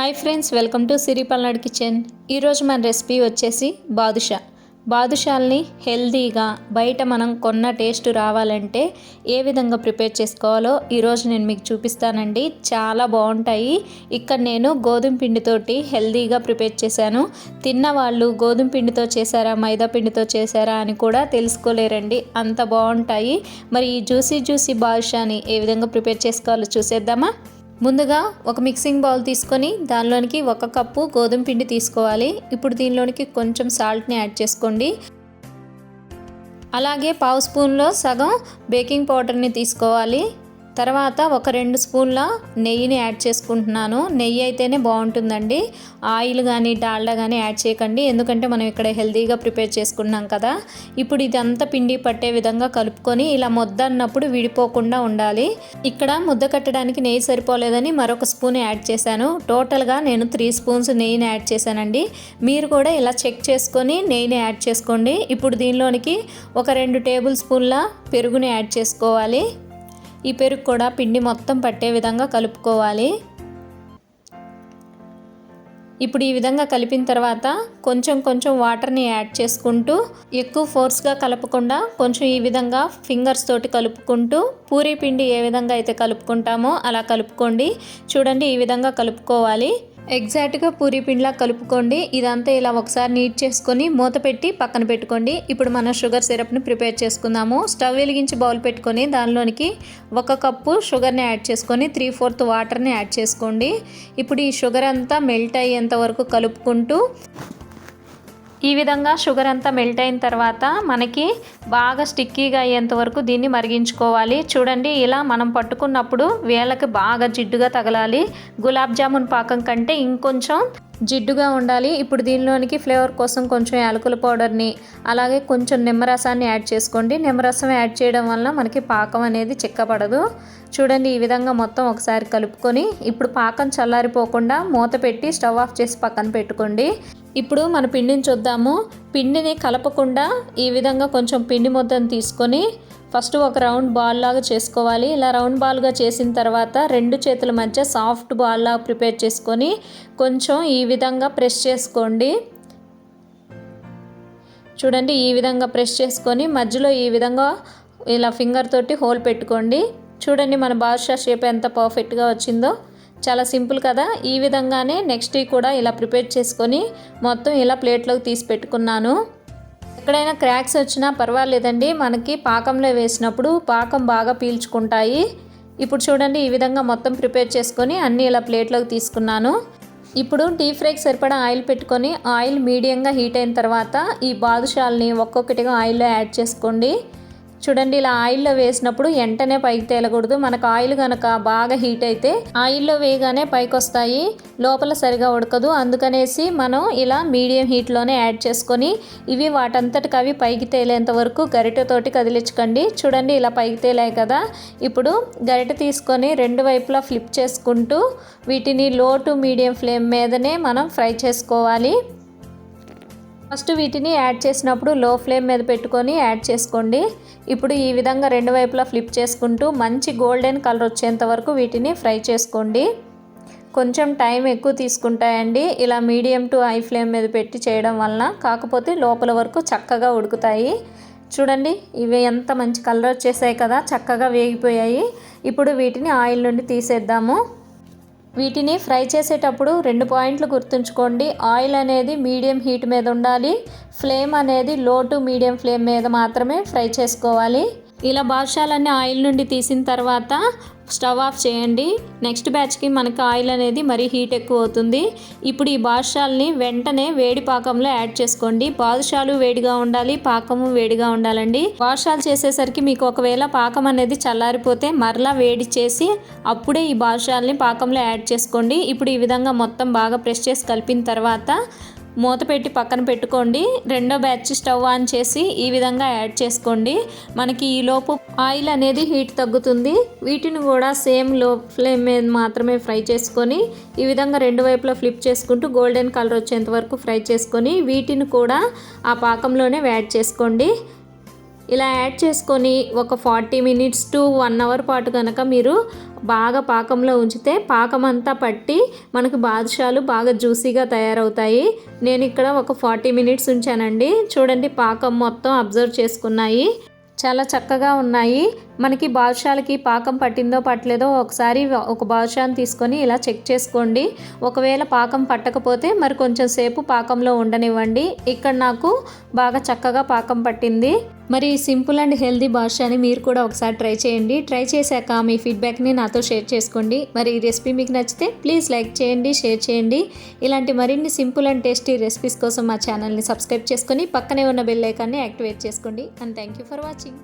Hi friends welcome to Siri Palnadu kitchen. ఈరోజు మన recipe వచ్చేసి బాదుషా. బాదుషాల్ని హెల్తీగా బయట మనం కొన్న టేస్ట్ రావాలంటే ఏ విధంగా ప్రిపేర్ చేసుకోవాలో ఈరోజు నేను మీకు చూపిస్తానండి. చాలా బాగుంటాయి. ఇక్కడ నేను గోధుమ పిండితోటి హెల్తీగా ప్రిపేర్ చేశాను. తిన్న వాళ్ళు గోధుమ పిండితో చేశారా మైదా పిండితో చేశారా అని కూడా తెలుసుకోలేరండి. అంత బాగుంటాయి. మరి ఈ జ్యూసీ జ్యూసీ బాదుషాని ఏ విధంగా ప్రిపేర్ చేసుకోవాలో చూసేద్దామా? ముందుగా ఒక మిక్సింగ్ బౌల్ తీసుకొని దానిలోనికి ఒక కప్పు గోధుమ పిండి తీసుకోవాలి. ఇప్పుడు దీనిలోనికి కొంచెం సాల్ట్ని యాడ్ చేసుకోండి. అలాగే పావు స్పూన్లో సగం బేకింగ్ పౌడర్ని తీసుకోవాలి. తర్వాత ఒక రెండు స్పూన్ల నెయ్యిని యాడ్ చేసుకుంటున్నాను. నెయ్యి అయితేనే బాగుంటుందండి. ఆయిల్ కానీ డాల్డా కానీ యాడ్ చేయకండి. ఎందుకంటే మనం ఇక్కడ హెల్తీగా ప్రిపేర్ చేసుకున్నాం కదా. ఇప్పుడు ఇదంతా పిండి పట్టే విధంగా కలుపుకొని ఇలా ముద్ద అన్నప్పుడు విడిపోకుండా ఉండాలి. ఇక్కడ ముద్ద కట్టడానికి నెయ్యి సరిపోలేదని మరొక స్పూన్ యాడ్ చేశాను. టోటల్గా నేను త్రీ స్పూన్స్ నెయ్యిని యాడ్ చేశానండి. మీరు కూడా ఇలా చెక్ చేసుకొని నెయ్యిని యాడ్ చేసుకోండి. ఇప్పుడు దీనిలోనికి ఒక రెండు టేబుల్ స్పూన్ల పెరుగుని యాడ్ చేసుకోవాలి. ఈ పెరుగు కూడా పిండి మొత్తం పట్టే విధంగా కలుపుకోవాలి. ఇప్పుడు ఈ విధంగా కలిపిన తర్వాత కొంచెం కొంచెం వాటర్ని యాడ్ చేసుకుంటూ ఎక్కువ ఫోర్స్గా కలపకుండా కొంచెం ఈ విధంగా ఫింగర్స్ తోటి కలుపుకుంటూ పూరీ పిండి ఏ విధంగా అయితే కలుపుకుంటామో అలా కలుపుకోండి. చూడండి ఈ విధంగా కలుపుకోవాలి. ఎగ్జాక్ట్గా పూరి పిండిలా కలుపుకోండి. ఇదంతా ఇలా ఒకసారి నీట్ చేసుకొని మూత పెట్టి పక్కన పెట్టుకోండి. ఇప్పుడు మనం షుగర్ సిరప్ని ప్రిపేర్ చేసుకుందాము. స్టవ్ వెలిగించి బౌల్ పెట్టుకొని దానిలోనికి ఒక కప్పు షుగర్ని యాడ్ చేసుకొని త్రీ ఫోర్త్ వాటర్ని యాడ్ చేసుకోండి. ఇప్పుడు ఈ షుగర్ అంతా మెల్ట్ అయ్యేంత వరకు కలుపుకుంటూ ఈ విధంగా షుగర్ అంతా మెల్ట్ అయిన తర్వాత మనకి బాగా స్టిక్కీగా అయ్యేంత వరకు దీన్ని మరిగించుకోవాలి. చూడండి ఇలా మనం పట్టుకున్నప్పుడు వేళ్ళకి బాగా జిడ్డుగా తగలాలి. గులాబ్ జామున్ పాకం కంటే ఇంకొంచెం జిడ్డుగా ఉండాలి. ఇప్పుడు దీనిలోనికి ఫ్లేవర్ కోసం కొంచెం యాలకుల పౌడర్ని అలాగే కొంచెం నిమ్మరసాన్ని యాడ్ చేసుకోండి. నిమ్మరసం యాడ్ చేయడం వల్ల మనకి పాకం అనేది చిక్కపడదు. చూడండి ఈ విధంగా మొత్తం ఒకసారి కలుపుకొని ఇప్పుడు పాకం చల్లారిపోకుండా మూత పెట్టి స్టవ్ ఆఫ్ చేసి పక్కన పెట్టుకోండి. ఇప్పుడు మన పిండిని చూద్దాము. పిండిని కలపకుండా ఈ విధంగా కొంచెం పిండి ముద్దను తీసుకొని ఫస్ట్ ఒక రౌండ్ బాల్ లాగా చేసుకోవాలి. ఇలా రౌండ్ బాల్గా చేసిన తర్వాత రెండు చేతుల మధ్య సాఫ్ట్ బాల్ లాగా ప్రిపేర్ చేసుకొని కొంచెం ఈ విధంగా ప్రెస్ చేసుకోండి. చూడండి ఈ విధంగా ప్రెస్ చేసుకొని మధ్యలో ఈ విధంగా ఇలా ఫింగర్ తోటి హోల్ పెట్టుకోండి. చూడండి మన బాదుషా షేప్ ఎంత పర్ఫెక్ట్గా వచ్చిందో. చాలా సింపుల్ కదా. ఈ విధంగానే నెక్స్ట్ కూడా ఇలా ప్రిపేర్ చేసుకొని మొత్తం ఇలా ప్లేట్లోకి తీసి పెట్టుకున్నాను. ఎక్కడైనా క్రాక్స్ వచ్చినా పర్వాలేదండి. మనకి పాకంలో వేసినప్పుడు పాకం బాగా పీల్చుకుంటాయి. ఇప్పుడు చూడండి ఈ విధంగా మొత్తం ప్రిపేర్ చేసుకొని అన్నీ ఇలా ప్లేట్లోకి తీసుకున్నాను. ఇప్పుడు డీప్ ఫ్రైకి సరిపడా ఆయిల్ పెట్టుకొని ఆయిల్ మీడియంగా హీట్ అయిన తర్వాత ఈ బాదుషాల్ని ఒక్కొక్కటిగా ఆయిల్లో యాడ్ చేసుకోండి. చూడండి ఇలా ఆయిల్లో వేసినప్పుడు వెంటనే పైకి తేలకూడదు. మనకు ఆయిల్ కనుక బాగా హీట్ అయితే ఆయిల్లో వేయగానే పైకి వస్తాయి లోపల సరిగా ఉడకదు. అందుకనేసి మనం ఇలా మీడియం హీట్లోనే యాడ్ చేసుకొని ఇవి వాటంతటికి అవి పైకి తేలేంత వరకు గరిటెతోటి కదిలించకండి. చూడండి ఇలా పైకి తేలాయి కదా. ఇప్పుడు గరిటె తీసుకొని రెండు వైపులా ఫ్లిప్ చేసుకుంటూ వీటిని లో టు మీడియం ఫ్లేమ్ మీదనే మనం ఫ్రై చేసుకోవాలి. ఫస్ట్ వీటిని యాడ్ చేసినప్పుడు లో ఫ్లేమ్ మీద పెట్టుకొని యాడ్ చేసుకోండి. ఇప్పుడు ఈ విధంగా రెండు వైపులా ఫ్లిప్ చేసుకుంటూ మంచి గోల్డెన్ కలర్ వచ్చేంత వరకు వీటిని ఫ్రై చేసుకోండి. కొంచెం టైం ఎక్కువ తీసుకుంటాయండి. ఇలా మీడియం టు హై ఫ్లేమ్ మీద పెట్టి చేయడం వలన కాకపోతే లోపల వరకు చక్కగా ఉడుకుతాయి. చూడండి ఇవి ఎంత మంచి కలర్ వచ్చేసాయి కదా చక్కగా వేగిపోయాయి. ఇప్పుడు వీటిని ఆయిల్ నుండి తీసేద్దాము. వీటిని ఫ్రై చేసేటప్పుడు రెండు పాయింట్లు గుర్తుంచుకోండి. ఆయిల్ అనేది మీడియం హీట్ మీద ఉండాలి. ఫ్లేమ్ అనేది లో టు మీడియం ఫ్లేమ్ మీద మాత్రమే ఫ్రై చేసుకోవాలి. ఇలా బాదుషాలన్నీ ఆయిల్ నుండి తీసిన తర్వాత స్టవ్ ఆఫ్ చేయండి. నెక్స్ట్ బ్యాచ్కి మనకు ఆయిల్ అనేది మరీ హీట్ ఎక్కువ అవుతుంది. ఇప్పుడు ఈ బాదుషాల్ని వెంటనే వేడి పాకంలో యాడ్ చేసుకోండి. బాదుషాలు వేడిగా ఉండాలి పాకము వేడిగా ఉండాలండి. బాదుషాలు చేసేసరికి మీకు ఒకవేళ పాకం అనేది చల్లారిపోతే మరలా వేడి చేసి అప్పుడే ఈ బాదుషాల్ని పాకంలో యాడ్ చేసుకోండి. ఇప్పుడు ఈ విధంగా మొత్తం బాగా ప్రెస్ చేసి కలిపిన తర్వాత మూత పెట్టి పక్కన పెట్టుకోండి. రెండో బ్యాచ్ స్టవ్ ఆన్ చేసి ఈ విధంగా యాడ్ చేసుకోండి. మనకి ఈ లోపు ఆయిల్ అనేది హీట్ తగ్గుతుంది. వీటిని కూడా సేమ్లో ఫ్లేమ్ మీద మాత్రమే ఫ్రై చేసుకొని ఈ విధంగా రెండు వైపులా ఫ్లిప్ చేసుకుంటూ గోల్డెన్ కలర్ వచ్చేంత వరకు ఫ్రై చేసుకొని వీటిని కూడా ఆ పాకంలోనే యాడ్ చేసుకోండి. ఇలా యాడ్ చేసుకొని ఒక forty minutes to one hour పాటు కనుక మీరు బాగా పాకంలో ఉంచితే పాకం అంతా పట్టి మనకు బాదుషాలు బాగా జ్యూసీగా తయారవుతాయి. నేను ఇక్కడ ఒక ఫార్టీ మినిట్స్ ఉంచానండి. చూడండి పాకం మొత్తం అబ్జర్వ్ చేసుకున్నాయి. చాలా చక్కగా ఉన్నాయి. మనకి బాదుషాలకి పాకం పట్టిందో పట్టలేదో ఒకసారి ఒక బాదుషాన్ని తీసుకొని ఇలా చెక్ చేసుకోండి. ఒకవేళ పాకం పట్టకపోతే మరి కొంచెం సేపు పాకంలో ఉండనివ్వండి. ఇక్కడ నాకు బాగా చక్కగా పాకం పట్టింది. మరి సింపుల్ అండ్ హెల్దీ భాషని మీరు కూడా ఒకసారి ట్రై చేయండి. ట్రై చేశాక మీ ఫీడ్బ్యాక్ని నాతో షేర్ చేసుకోండి. మరి ఈ రెసిపీ మీకు నచ్చితే ప్లీజ్ లైక్ చేయండి షేర్ చేయండి. ఇలాంటి మరిన్ని సింపుల్ అండ్ టేస్టీ రెసిపీస్ కోసం మా ఛానల్ని సబ్స్క్రైబ్ చేసుకొని పక్కనే ఉన్న బెల్ ఐకాన్ని యాక్టివేట్ చేసుకోండి. And thank you for watching.